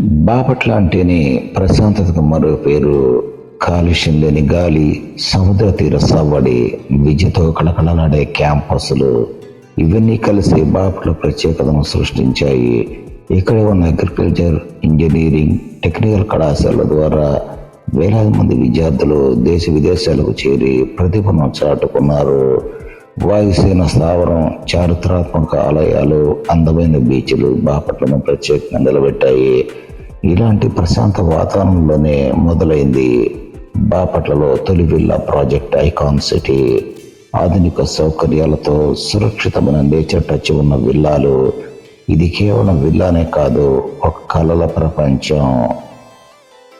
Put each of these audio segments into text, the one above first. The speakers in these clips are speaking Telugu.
బాపట్ల అంటేనే ప్రశాంతతకు మరో పేరు. కాలుష్యం లేని గాలి సముద్ర తీర సవ్వడి విద్యతో కళకళలాడే క్యాంపస్లు. ఇవన్నీ కలిసి బాపట్ల ప్రత్యేకతను సృష్టించాయి. ఇక్కడ ఉన్న అగ్రికల్చర్ ఇంజనీరింగ్ టెక్నికల్ కళాశాల ద్వారా వేలాది మంది విద్యార్థులు దేశ విదేశాలకు చేరి ప్రతిభను చాటుకున్నారు. వాయుసేన స్థావరం చారిత్రాత్మక ఆలయాలు అందమైన బీచ్లు బాపట్లను ప్రత్యేకంగా నిలబెట్టాయి. ఇలాంటి ప్రశాంత వాతావరణంలోనే మొదలైంది బాపట్లలో తొలి విల్లా ప్రాజెక్ట్ ఐకాన్ సిటీ. ఆధునిక సౌకర్యాలతో సురక్షితమైన నేచర్ టచ్ ఉన్న విల్లాలు ఇది కేవలం విల్లానే కాదు ఒక కళల ప్రపంచం.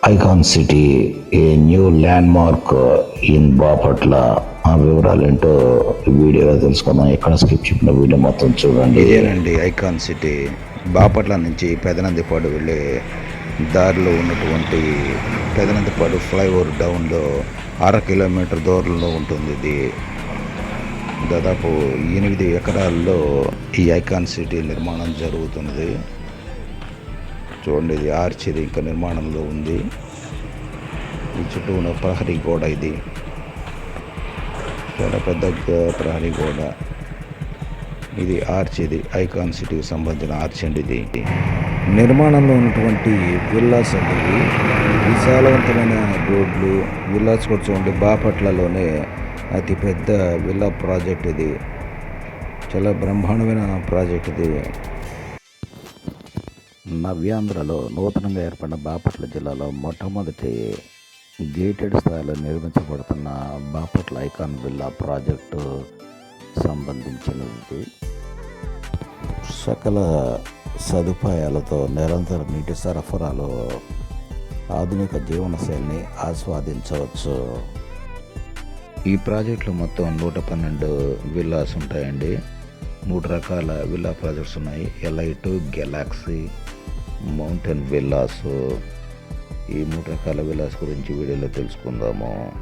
Icon city a new landmark in Bapatla. ఆ వివరాలు ఏంటో వీడియోలో తెలుసుకుందాం. ఎక్కడ స్కిప్ చెప్పిన వీడియో మొత్తం చూడండి. ఇదేనండి ఐకాన్ సిటీ. బాపట్ల నుంచి పెదనందిపాడు వెళ్ళే దారిలో ఉన్నటువంటి పెదనందిపాడు ఫ్లైఓవర్ డౌన్లో అర కిలోమీటర్ దూరంలో ఉంటుంది ఇది. దాదాపు ఎనిమిది ఎకరాల్లో ఈ ఐకాన్ సిటీ నిర్మాణం జరుగుతున్నది చూడండి ఇది ఆర్చరీ ఇంకా నిర్మాణంలో ఉంది. ఈ చుట్టూ ఉన్న ప్రహరీ గోడ ఇది. చాలా పెద్ద ప్రహరీ గోడ. ఇది ఆర్చ్ ఇది ఐకాన్ సిటీకి సంబంధించిన ఆర్చ్ అండి ఇది. నిర్మాణంలో ఉన్నటువంటి విల్లాస్ అండి. విశాలవంతమైన రోడ్లు విల్లాస్ కూడా చూడండి బాపట్లలోనే అతి పెద్ద విల్లా ప్రాజెక్ట్ ఇది. చాలా బ్రహ్మాండమైన ప్రాజెక్ట్ ఇది. నవ్యాంధ్రలో నూతనంగా ఏర్పడిన బాపట్ల జిల్లాలో మొట్టమొదటి గేటెడ్ స్థాయిలో నిర్మించబడుతున్న బాపట్ల ఐకాన్ విల్లా ప్రాజెక్టు సంబంధించినది. సకల సదుపాయాలతో నిరంతర నీటి సరఫరాలో ఆధునిక జీవనశైలిని ఆస్వాదించవచ్చు. ఈ ప్రాజెక్టులో మొత్తం నూట పన్నెండు విల్లాస్ ఉంటాయండి. మూడు రకాల విల్లా ప్రాజెక్ట్స్ ఉన్నాయి. Elite galaxy mountain villas. ఈ మూడు రకాల విల్లాస్ గురించి వీడియోలో తెలుసుకుందాము.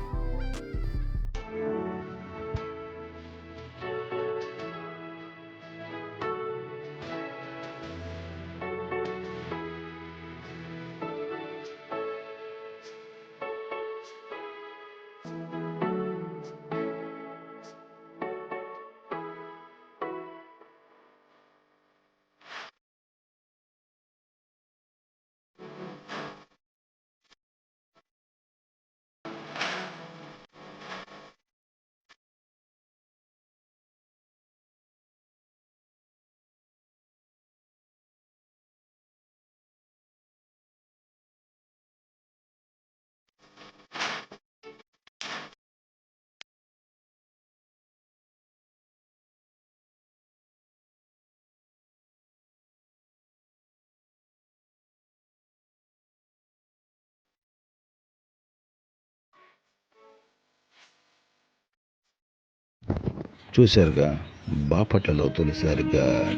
చూశారుగా బాపట్లలో తొలిసారిగా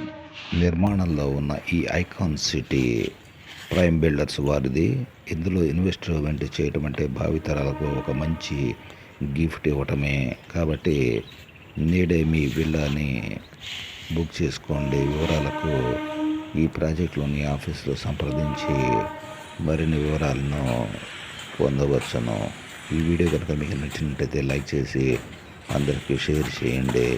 నిర్మాణంలో ఉన్న ఈ ఐకాన్ సిటీ ప్రైమ్ బిల్డర్స్ వారిది. ఇందులో ఇన్వెస్ట్మెంట్ చేయటం అంటే భావితరాలకు ఒక మంచి గిఫ్ట్ ఇవ్వటమే. కాబట్టి నేడే మీ విల్లాని బుక్ చేసుకోండి. వివరాలకు ఈ ప్రాజెక్టులోని ఆఫీసులో సంప్రదించి మరిన్ని వివరాలను పొందవచ్చును. ఈ వీడియో కనుక మీకు నచ్చినట్టయితే లైక్ చేసి అందరికీ షేర్ చేయండి